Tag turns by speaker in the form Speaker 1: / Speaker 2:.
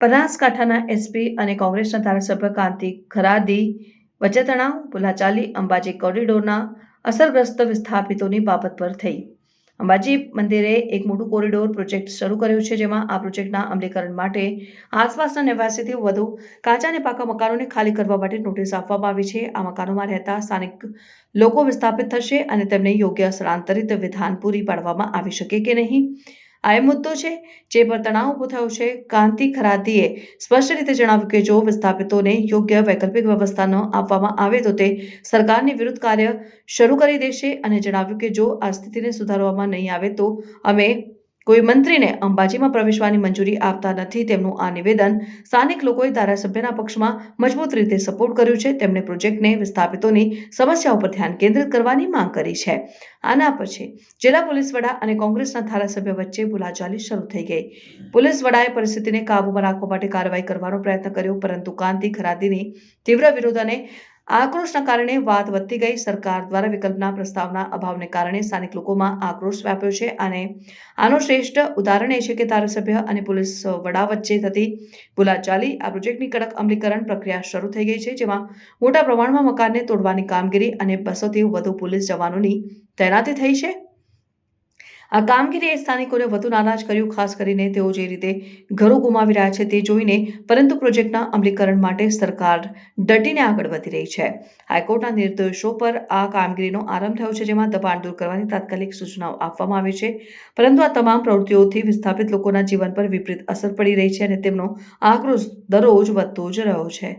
Speaker 1: બનાસકાંઠાના એસપી અને કોંગ્રેસના ધારાસભ્ય કાંતિ ખરાદી વચ્ચે તણાવ પુલાચાલી અંબાજી કોરિડોરના અસરગ્રસ્ત વિસ્થાપિતોની બાબત પર થઈ. અંબાજી મંદિરે એક મોટું કોરિડોર પ્રોજેક્ટ શરૂ કર્યો છે, જેમાં આ પ્રોજેક્ટના અમલીકરણ માટે આસપાસના નેવ્યાસીથી વધુ કાચા અને પાકા મકાનોને ખાલી કરવા માટે નોટિસ આપવામાં આવી છે. આ મકાનોમાં રહેતા સ્થાનિક લોકો વિસ્થાપિત થશે અને તેમને યોગ્ય સ્થળાંતરિત વિધાન પૂરી પાડવામાં આવી શકે કે નહીં? આ એ મુદ્દો છે, જે પર તણાવ ઊભો થયો છે. કાંતિ ખરાદીએ સ્પષ્ટ રીતે જણાવ્યું કે જો વિસ્થાપિતોને યોગ્ય વૈકલ્પિક વ્યવસ્થા ન આપવામાં આવે તો તે સરકારની વિરુદ્ધ કાર્ય શરૂ કરી દેશે અને જણાવ્યું કે જો આ સ્થિતિને સુધારવામાં નહીં આવે તો અમે કોઈ મંત્રીને અંબાજીમાં પ્રવેશવાની મંજૂરી આપતા નથી તેમનું આ નિવેદન સ્થાનિક લોકોએ ધારાસભ્યના પક્ષમાં મજબૂત રીતે સપોર્ટ કર્યું છે. તેમણે પ્રોજેક્ટને વિસ્થાપિતોની સમસ્યાઓ ઉપર ધ્યાન કેન્દ્રિત કરવાની માંગ કરી છે. આના પછી જિલ્લા પોલીસ વડા અને કોંગ્રેસના ધારાસભ્ય વચ્ચે બોલાચાલી શરૂ થઈ ગઈ. પોલીસ વડાએ પરિસ્થિતિને કાબૂમાં રાખવા માટે કાર્યવાહી કરવાનો પ્રયત્ન કર્યો, પરંતુ કાંતિ ખરાદીની તીવ્ર વિરોધ અને આક્રોશના કારણે વાત વધતી ગઈ. સરકાર દ્વારા વિકલ્પના પ્રસ્તાવના અભાવને કારણે સ્થાનિક લોકોમાં આક્રોશ વ્યાપ્યો છે અને આનો શ્રેષ્ઠ ઉદાહરણ એ છે કે ધારાસભ્ય અને પોલીસ વડા વચ્ચે થતી બોલાચાલી આ પ્રોજેક્ટની કડક અમલીકરણ પ્રક્રિયા શરૂ થઈ ગઈ છે, જેમાં મોટા પ્રમાણમાં મકાનને તોડવાની કામગીરી અને બસોથી વધુ પોલીસ જવાનોની તૈનાતી થઈ છે. આ કામગીરીએ સ્થાનિકોને વધુ નારાજ કર્યું, ખાસ કરીને તેઓ જે રીતે ઘરો ગુમાવી રહ્યા છે તે જોઈને, પરંતુ પ્રોજેક્ટના અમલીકરણ માટે સરકાર ડટીને આગળ વધી રહી છે. હાઈકોર્ટના નિર્દેશો પર આ કામગીરીનો આરંભ થયો છે, જેમાં દબાણ દૂર કરવાની તાત્કાલિક સૂચનાઓ આપવામાં આવી છે. પરંતુ આ તમામ પ્રવૃત્તિઓથી વિસ્થાપિત લોકોના જીવન પર વિપરીત અસર પડી રહી છે અને તેમનો આક્રોશ દરરોજ વધતો જ રહ્યો છે.